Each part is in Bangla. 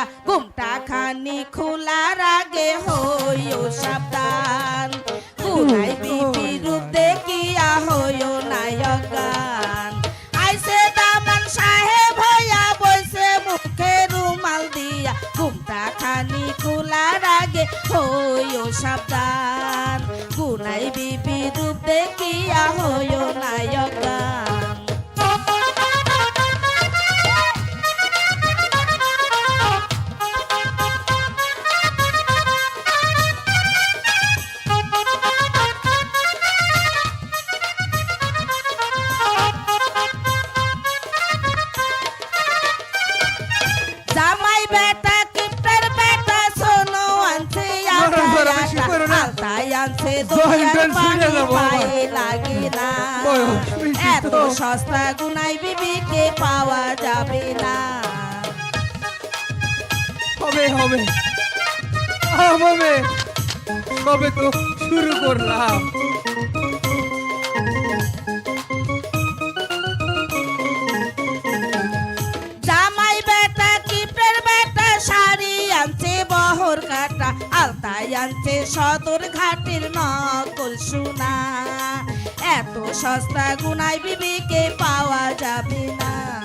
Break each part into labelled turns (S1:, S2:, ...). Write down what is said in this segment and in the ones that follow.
S1: দিয়া। ঘুমটা খানি খোলার আগে হইও সাবধান। গুনাই বিবি রূপ দেখিয়া হইও নায়ক গান আইসে দামান সাহেব হইয়া বইছে মুখে রুমাল দিয়া। ঘুমটা খানি খোলার আগে হইও সাবধান। গুনাই বিবি রূপ দেখিয়া হইও নায়ক এত। সস্তা গুনাই বিবিকে পাওয়া যাবে না।
S2: হবে হবে। হবে। কবে তো শুরু করলাম।
S1: আলতাই আনছে সদর ঘাটের নকল সোনা। এত সস্তা গুনায় বিবিকে পাওয়া যাবে না।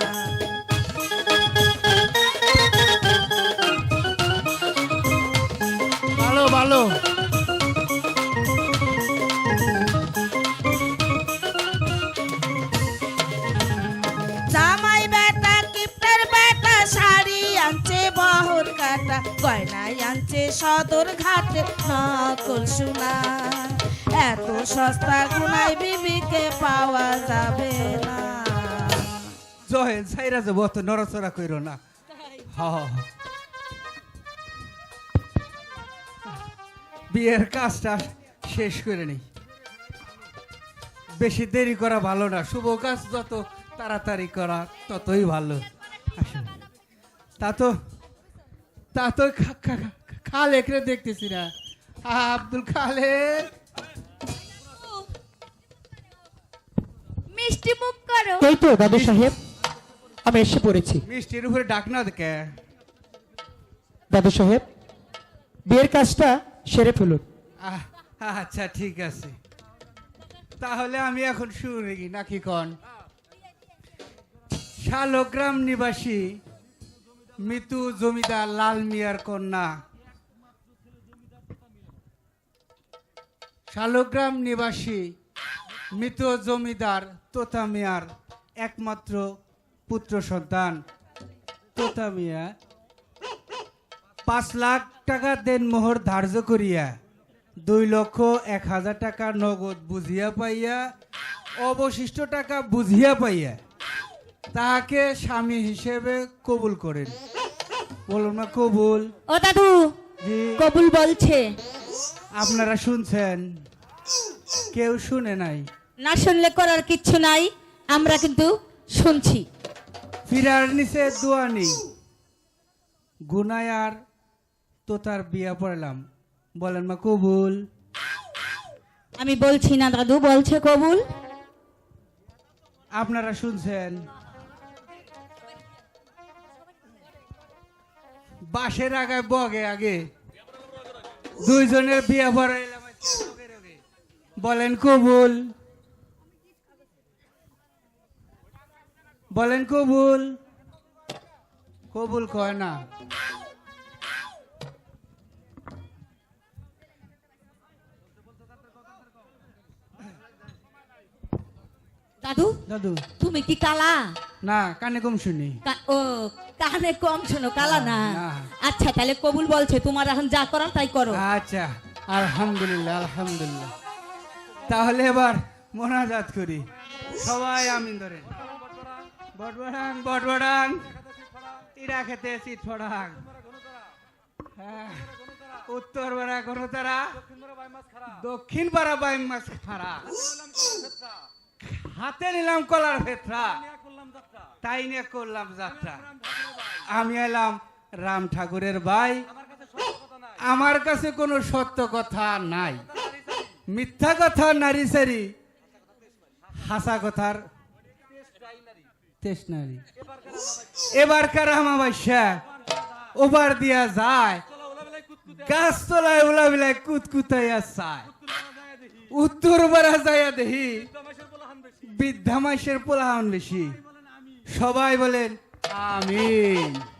S1: সদর ঘাটে নকল সোনা। এত সস্তা গুনাই বিবিকে পাওয়া যাবে না।
S2: জয়েন সাইরা যাব, অত নড়াচড়া কইরো না। বিয়ের কাজটা শেষ করে নেই। বেশি দেরি করা ভালো না। শুভ কাজ যত তাড়াতাড়ি করা, ততই ভালো। তা তো তা তো খা- খা- খা- খালেকরে দেখতেছি না। আব্দুল খালেক।
S3: মিষ্টি মুখ করো।
S4: এই তো দাদু সাহেব আমি এসে পড়েছি।
S2: মিষ্টির উপরে ডাক না দেখে
S4: দাদু সাহেব বিয়ের কাজটা সেরে ফেলুন।
S2: আহ, আচ্ছা ঠিক আছে। তাহলে আমি এখন শুরু রেগি নাকি কন? শালগ্রাম নিবাসী মৃত্যু জমিদার লাল মিয়ার কন্যা। শালগ্রাম নিবাসী মৃত জমিদার তোতা মিয়ার একমাত্র পুত্র সন্তান। তোতা মিয়া পাঁচ লাখ টাকা দেন মোহর ধার্য করিয়া দুই লক্ষ এক হাজার টাকা নগদ বুঝিয়া পাইয়া অবশিষ্ট টাকা বুঝিয়া পাইয়া তাহাকে স্বামী হিসেবে কবুল করেন। বলুন না কবুল?
S3: ও দাদু কবুল বলছে।
S2: আপনারা শুনছেন। কেউ শুনে নাই।
S3: না শুনলে করার কিচ্ছু নাই আমরা কিন্তু শুনছি।
S2: ফিরার নিচে দোয়া নেই। গুনায় আর তো তার বিয়া পড়লাম। বলেন মা কবুল।
S3: আমি বলছি না দাদু বলছে কবুল।
S2: আপনারা শুনছেন। বাসের আগে বগে আগে। দুইজনের বিয়ে পড়াইলাম বলেন কবুল। বলেন কবুল। কবুল কয় না।
S3: দাদু। তুমি কি কালা?
S2: না কানে কম শুনি।
S3: ও কানে কম শোনো কালা না। আচ্ছা তাহলে কবুল বলছে তোমার এখন যা করার তাই করো।
S2: আচ্ছা আলহামদুলিল্লাহ আলহামদুলিল্লাহ। তাহলে এবার মোনাজাত করি। সবাই আমিন ধরেন। বটবড়াং বটবড়াং। ইরা খেতে চিত ফড়াং। হ্যাঁ, উত্তর পাড়া কোনো তারা দক্ষিণ পাড়া বাইম মাছ খারা হাতে নিলাম কলার ভেতরা তাই নিয়ে করলাম যাত্রা। আমি এলাম রাম ঠাকুরের ভাই। আমার কাছে কোনো সত্য কথা নাই। মিথ্যা কথা নারী সারি। হাসা কথার নারী। এবারকার আমাবাস্যা। ওভার দিয়া যায়। গাছ তলায় ওলা বিলায় কুতকুতাইয়া চায় উত্তর বারা যায় দেখি। বৃদ্ধা মাসের পোলাহন বেশি। সবাই বলেন আমিন।